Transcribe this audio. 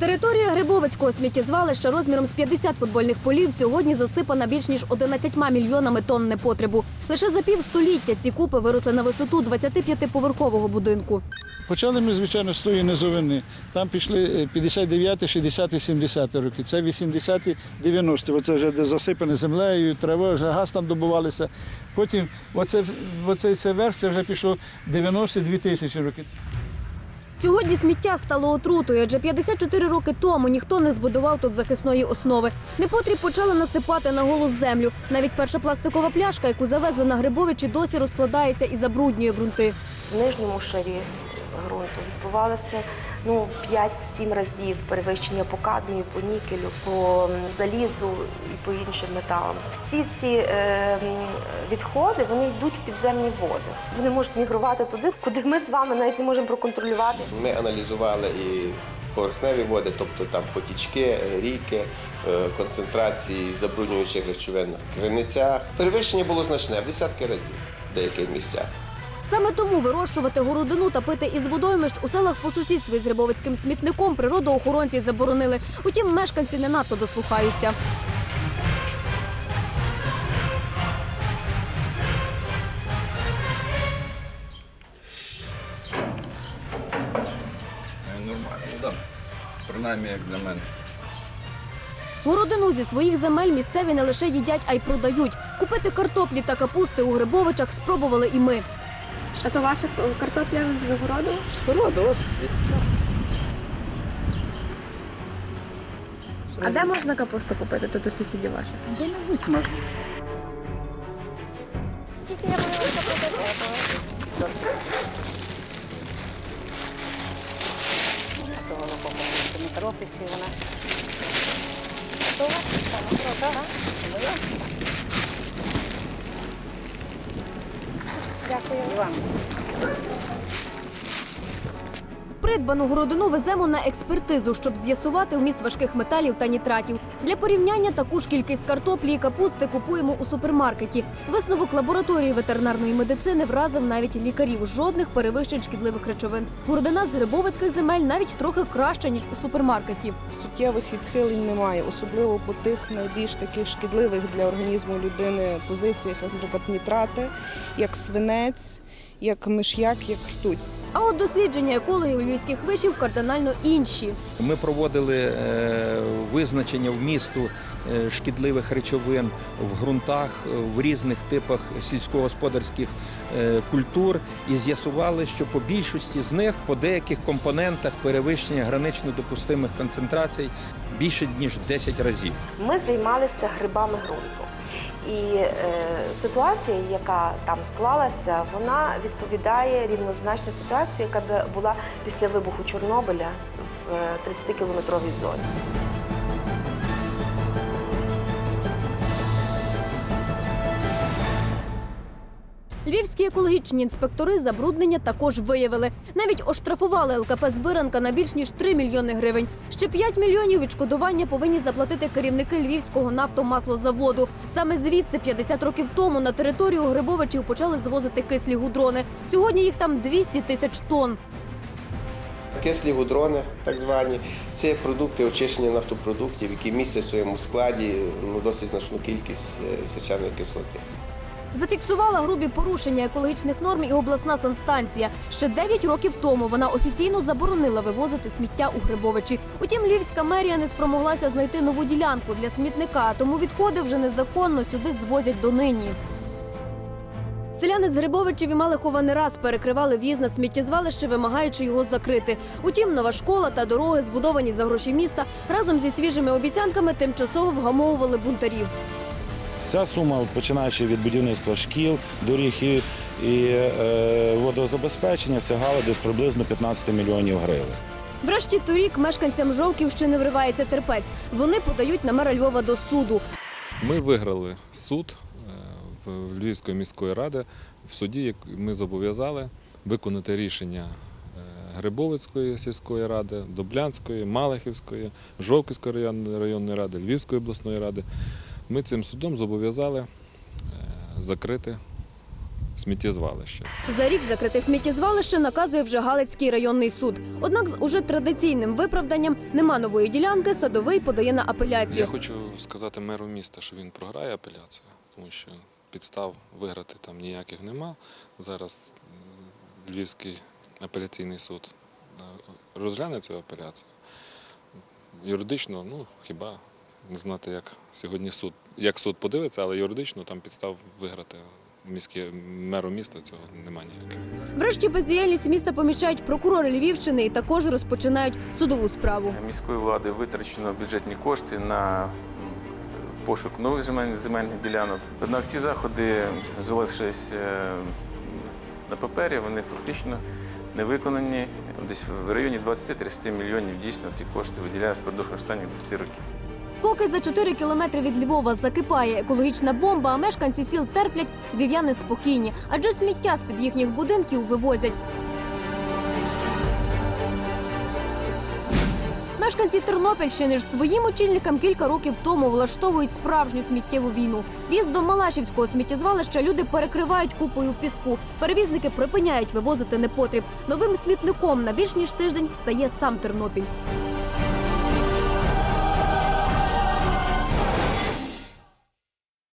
Територія Грибовицького сміттєзвалища розміром з 50 футбольних полів сьогодні засипана більш ніж 11 мільйонами тонн непотребу. Лише за півстоліття ці купи виросли на висоту 25-поверхового будинку. Почали ми, звичайно, з тої низовини. Там пішли е, 59, 60, 70 роки. Це 80-ті, 90-ті. Оце вже засипане землею, трава, вже газ там добувалися. Потім оце, оцей це верх, це вже пішло 92 тисячі років. Сьогодні сміття стало отрутою, адже 54 роки тому ніхто не збудував тут захисної основи. Непотріб почали насипати на голу землю. Навіть перша пластикова пляшка, яку завезли на Грибовичі, досі розкладається і забруднює ґрунти. В нижньому шарі ґрунту відбувалося ну, в 5-7 разів перевищення по кадмію, по нікелю, по залізу і по іншим металам. Всі ці е, відходи вони йдуть в підземні води. Вони можуть мігрувати туди, куди ми з вами навіть не можемо проконтролювати. Ми аналізували і поверхневі води, тобто там потічки, ріки, е, концентрації забруднюючих речовин в криницях. Перевищення було значне в десятки разів в деяких місцях. Саме тому вирощувати городину та пити із водоймищ у селах по сусідстві з Грибовицьким смітником природоохоронці заборонили. Утім, мешканці не надто дослухаються. Нормально, так. Принаймні, як для мене. Городину зі своїх земель місцеві не лише їдять, а й продають. Купити картоплі та капусти у Грибовичах спробували і ми. А то ваша картопля з городу? Порода, от А де можна капусту купити тут у сусідів ваших? де-небудь можна. То воно помогти не торопиться, і вона готова. Готова. Моя. Дякую. І вам. Придбану городину веземо на експертизу, щоб з'ясувати вміст важких металів та нітратів. Для порівняння таку ж кількість картоплі і капусти купуємо у супермаркеті. Висновок лабораторії ветеринарної медицини вразив навіть лікарів. Жодних перевищень шкідливих речовин. Городина з грибовицьких земель навіть трохи краща ніж у супермаркеті. суттєвих відхилень немає, особливо по тих найбільш таких шкідливих для організму людини позиціях, як, нітрати, як свинець, як миш'як, як ртуть. А от дослідження екологів львівських вишів кардинально інші. Ми проводили е, визначення вмісту е, шкідливих речовин в ґрунтах е, в різних типах сільськогосподарських культур і з'ясували, що по більшості з них по деяких компонентах перевищення гранично допустимих концентрацій більше ніж 10 разів. Ми займалися грибами ґрунту. І е, ситуація, яка там склалася, вона відповідає рівнозначно ситуації, яка була після вибуху Чорнобиля в е, 30-кілометровій зоні. Львівські екологічні інспектори забруднення також виявили. Навіть оштрафували ЛКП Збиранка на більш ніж 3 мільйони гривень. Ще 5 мільйонів відшкодування повинні заплатити керівники Львівського нафтомаслозаводу. Саме звідси 50 років тому на територію Грибовичів почали звозити кислі гудрони. Сьогодні їх там 200 тисяч тонн. Кислі гудрони, так звані, це продукти очищення нафтопродуктів, які містять в своєму складі ну, досить значну кількість е, сечаної кислоти. Зафіксувала грубі порушення екологічних норм і обласна санстанція. Ще 9 років тому вона офіційно заборонила вивозити сміття у Грибовичі. Утім, львівська мерія не спромоглася знайти нову ділянку для смітника, тому відходи вже незаконно сюди звозять донині. Селяни з Грибовичів і Малихова не раз перекривали в'їзд на сміттєзвалище, вимагаючи його закрити. Утім, нова школа та дороги, збудовані за гроші міста, разом зі свіжими обіцянками тимчасово вгамовували бунтарів. Ця сума, починаючи від будівництва шкіл, доріг і, і е, водозабезпечення, сягала десь приблизно 15 мільйонів гривень. Врешті торік мешканцям Жовківщини вривається терпець. Вони подають на мера Львова до суду. Ми виграли суд е, в Львівської міської ради. В суді як ми зобов'язали виконати рішення е, Грибовицької сільської ради, Доблянської, Малахівської, Жовківської районної ради, Львівської обласної ради. Ми цим судом зобов'язали е, закрити сміттєзвалище. За рік закрите сміттєзвалище наказує вже Галицький районний суд. Однак з уже традиційним виправданням нема нової ділянки, садовий подає на апеляцію. Я хочу сказати меру міста, що він програє апеляцію, тому що підстав виграти там ніяких нема. Зараз Львівський апеляційний суд е, розгляне цю апеляцію. Юридично, ну хіба не знати, як сьогодні суд, як суд подивиться, але юридично там підстав виграти міське меру міста цього немає ніяких. Врешті бездіяльність міста помічають прокурори Львівщини і також розпочинають судову справу. Міської влади витрачено бюджетні кошти на пошук нових земель- земельних ділянок. Однак ці заходи, залишились е, на папері, вони фактично не виконані. Десь в районі 20-30 мільйонів дійсно ці кошти виділяють впродовж останніх 10 років. Поки за 4 кілометри від Львова закипає екологічна бомба, а мешканці сіл терплять, львів'яни спокійні, адже сміття з-під їхніх будинків вивозять. Мешканці Тернопільщини ж своїм очільникам кілька років тому влаштовують справжню сміттєву війну. В'їзд до Малашівського сміттєзвалища люди перекривають купою піску. Перевізники припиняють вивозити непотріб. Новим смітником на більш ніж тиждень стає сам Тернопіль.